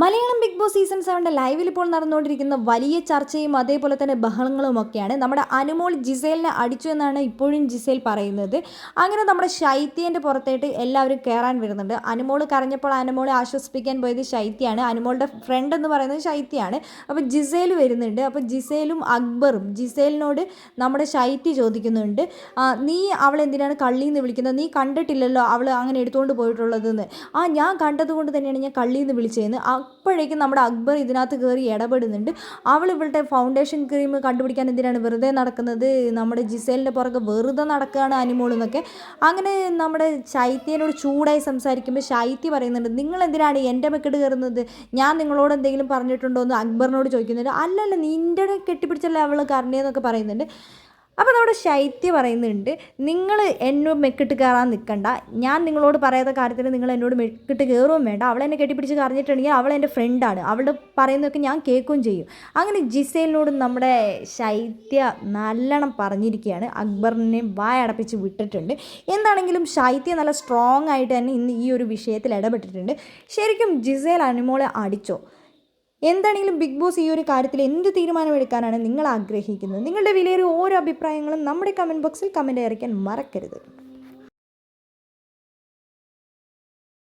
Malayalam big Boss season സെവന്റെ ലൈവിൽ ഇപ്പോൾ നടന്നുകൊണ്ടിരിക്കുന്ന വലിയ ചർച്ചയും അതേപോലെ തന്നെ ബഹളങ്ങളും ഒക്കെയാണ്. നമ്മുടെ അനുമോൾ ജിസേലിനെ അടിച്ചു എന്നാണ് ഇപ്പോഴും ജിസേൽ പറയുന്നത്. അങ്ങനെ നമ്മുടെ ശൈത്യന്റെ പുറത്തേട്ട് എല്ലാവരും കയറാൻ വരുന്നുണ്ട്. അനുമോൾ കരഞ്ഞപ്പോൾ അനുമോളെ ആശ്വസിപ്പിക്കാൻ പോയത് ശൈത്യാണ് അനുമോളുടെ ഫ്രണ്ട് എന്ന് പറയുന്നത് ശൈത്യാണ് അപ്പോൾ ജിസേൽ വരുന്നുണ്ട്. അപ്പോൾ ജിസേലും അക്ബറും ജിസേലിനോട് നമ്മുടെ ശൈത്യ ചോദിക്കുന്നുണ്ട് നീ അവളെ എന്തിനാണ് കള്ളി എന്ന് വിളിക്കുന്നത്? നീ കണ്ടിട്ടില്ലല്ലോ അവൾ അങ്ങനെ എടുത്തുകൊണ്ട് പോയിട്ടുള്ളതെന്ന്. ആ ഞാൻ കണ്ടതുകൊണ്ട് തന്നെയാണ് ഞാൻ കള്ളി എന്ന് വിളിച്ചതെന്ന്. അപ്പോഴേക്കും നമ്മുടെ അക്ബർ ഇതിനകത്ത് കയറി ഇടപെടുന്നുണ്ട്. അവൾ ഇവളുടെ ഫൗണ്ടേഷൻ ക്രീം കണ്ടുപിടിക്കാൻ എന്തിനാണ് വെറുതെ നടക്കുന്നത്? നമ്മുടെ ജിസേലിന്റെ പുറകെ വെറുതെ നടക്കുകയാണ് അനിമോൾ എന്നൊക്കെ. അങ്ങനെ നമ്മുടെ ശൈത്യനോട് ചൂടായി സംസാരിക്കുമ്പോൾ ശൈത്യ പറയുന്നുണ്ട് നിങ്ങൾ എന്തിനാണ് എന്റെ മെക്കെട്ട് കയറുന്നത്? ഞാൻ നിങ്ങളോട് എന്തെങ്കിലും പറഞ്ഞിട്ടുണ്ടോ? എന്ന് അക്ബറിനോട് ചോദിക്കുന്നുണ്ട്. അല്ലല്ല നിന്റെ കെട്ടിപ്പിടിച്ചല്ലേ അവൾ കരണിയെന്നൊക്കെ പറയുന്നുണ്ട്. അപ്പോൾ നമ്മുടെ ശൈത്യ പറയുന്നുണ്ട് നിങ്ങൾ എന്നോട് മെക്കിട്ട് കയറാൻ നിൽക്കണ്ട ഞാൻ നിങ്ങളോട് പറയാത്ത കാര്യത്തിൽ നിങ്ങൾ എന്നോട് മെക്കിട്ട് കയറുകയും വേണ്ട. അവളെ എന്നെ കെട്ടിപ്പിടിച്ച് കറിഞ്ഞിട്ടുണ്ടെങ്കിൽ അവൾ എന്റെ ഫ്രണ്ടാണ് അവളുടെ പറയുന്നതൊക്കെ ഞാൻ കേൾക്കുകയും ചെയ്യും. അങ്ങനെ ജിസേലിനോട് നമ്മുടെ ശൈത്യ നല്ലോണം പറഞ്ഞിരിക്കുകയാണ്. അക്ബറിനെ വായടപ്പിച്ച് വിട്ടിട്ടുണ്ട്. എന്താണെങ്കിലും ശൈത്യ നല്ല സ്ട്രോങ് ആയിട്ട് തന്നെ ഇന്ന് ഈ ഒരു വിഷയത്തിൽ ഇടപെട്ടിട്ടുണ്ട്. ശരിക്കും ജിസേൽ അനുമോളെ അടിച്ചോ? എന്താണെങ്കിലും ബിഗ് ബോസ് ഈ ഒരു കാര്യത്തിൽ എന്ത് തീരുമാനമെടുക്കാനാണ് നിങ്ങൾ ആഗ്രഹിക്കുന്നത്? നിങ്ങളുടെ വിലയേറിയ ഓരോ അഭിപ്രായങ്ങളും നമ്മുടെ കമന്റ് ബോക്സിൽ കമന്റ് അയക്കാൻ മറക്കരുത്.